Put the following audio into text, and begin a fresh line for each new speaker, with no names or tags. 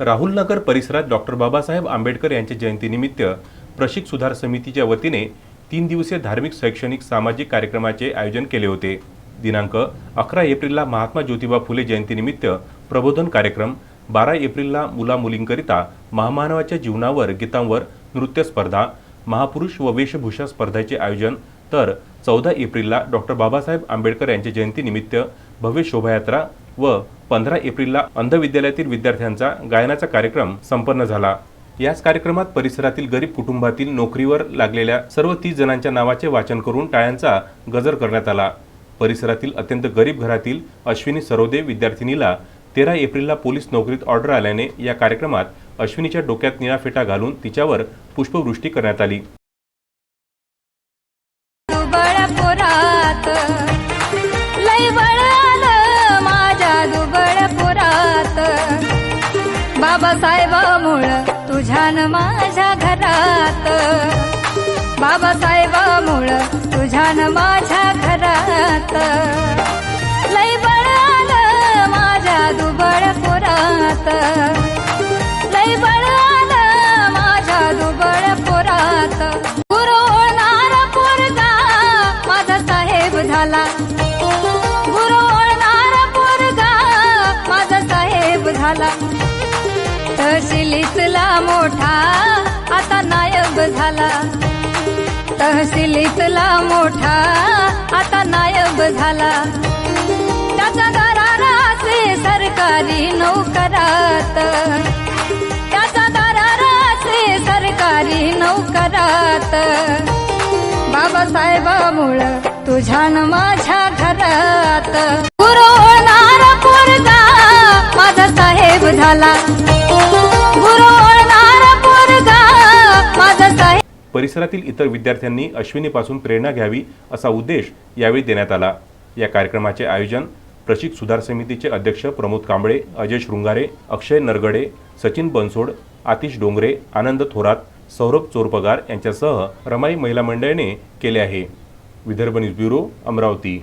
राहुल नगर परिसरात डॉक्टर बाबासाहेब आंबेडकर यांच्या जयंतीनिमित्त प्रशिक सुधार समितीच्या वतीने तीन दिवसीय धार्मिक शैक्षणिक सामाजिक कार्यक्रमाचे आयोजन केले होते. दिनांक अकरा एप्रिलला महात्मा ज्योतिबा फुले जयंतीनिमित्त प्रबोधन कार्यक्रम बारा एप्रिलला मुला मुलींकरिता महामानवाच्या जीवनावर गीतांवर नृत्य स्पर्धा महापुरुष व वेशभूषा स्पर्धेचे आयोजन तर चौदा एप्रिलला डॉक्टर बाबासाहेब आंबेडकर यांच्या जयंतीनिमित्त भव्य शोभायात्रा व पंधरा एप्रिलला अंध विद्यालयातील विद्यार्थ्यांचा गायनाचा कार्यक्रम संपन्न झाला. याच कार्यक्रमात परिसरातील गरीब कुटुंबातील नोकरीवर लागलेल्या सर्व तीस जणांच्या नावाचे वाचन करून टाळ्यांचा गजर करण्यात आला. परिसरातील अत्यंत गरीब घरातील अश्विनी सरोदे विद्यार्थिनीला तेरा एप्रिलला पोलीस नोकरीत ऑर्डर आल्याने या कार्यक्रमात अश्विनीच्या डोक्यात निळा फेटा घालून तिच्यावर पुष्पवृष्टी करण्यात आली.
बाबासाहेबामुळं तुझ्यान माझ्या घरात. बाबासाहेबामुळं तुझ्यान माझ्या घरात. लय बळ माझ्या दुबळ पुरात. लय बळ माझ्या दुबळ पुरात. गुरुळणारा पोरगा माझा साहेब झाला. गुरुळणारा पोरगा माझा साहेब झाला. तहसिलीतला मोठा आता नायब झाला. तहसिलीतला मोठा आता नायब झाला. त्याचा दराराचे सरकारी नोकरात. त्याचा दराराचे सरकारी नोकरात. बाबासाहेबामुळं न माझ्या घरात. पुरवणारा पोरगा माझा साहेब झाला.
परिसरातील इतर विद्यार्थ्यांनी अश्विनीपासून प्रेरणा घ्यावी असा उद्देश यावेळी देण्यात आला. या कार्यक्रमाचे आयोजन प्रशिक सुधार समितीचे अध्यक्ष प्रमोद कांबळे अजय शृंगारे अक्षय नरगडे सचिन बनसोड आतिश डोंगरे आनंद थोरात सौरभ चोरपगार यांच्यासह रमाई महिला मंडळाने केले आहे. Vidarbha news bureau Amravati.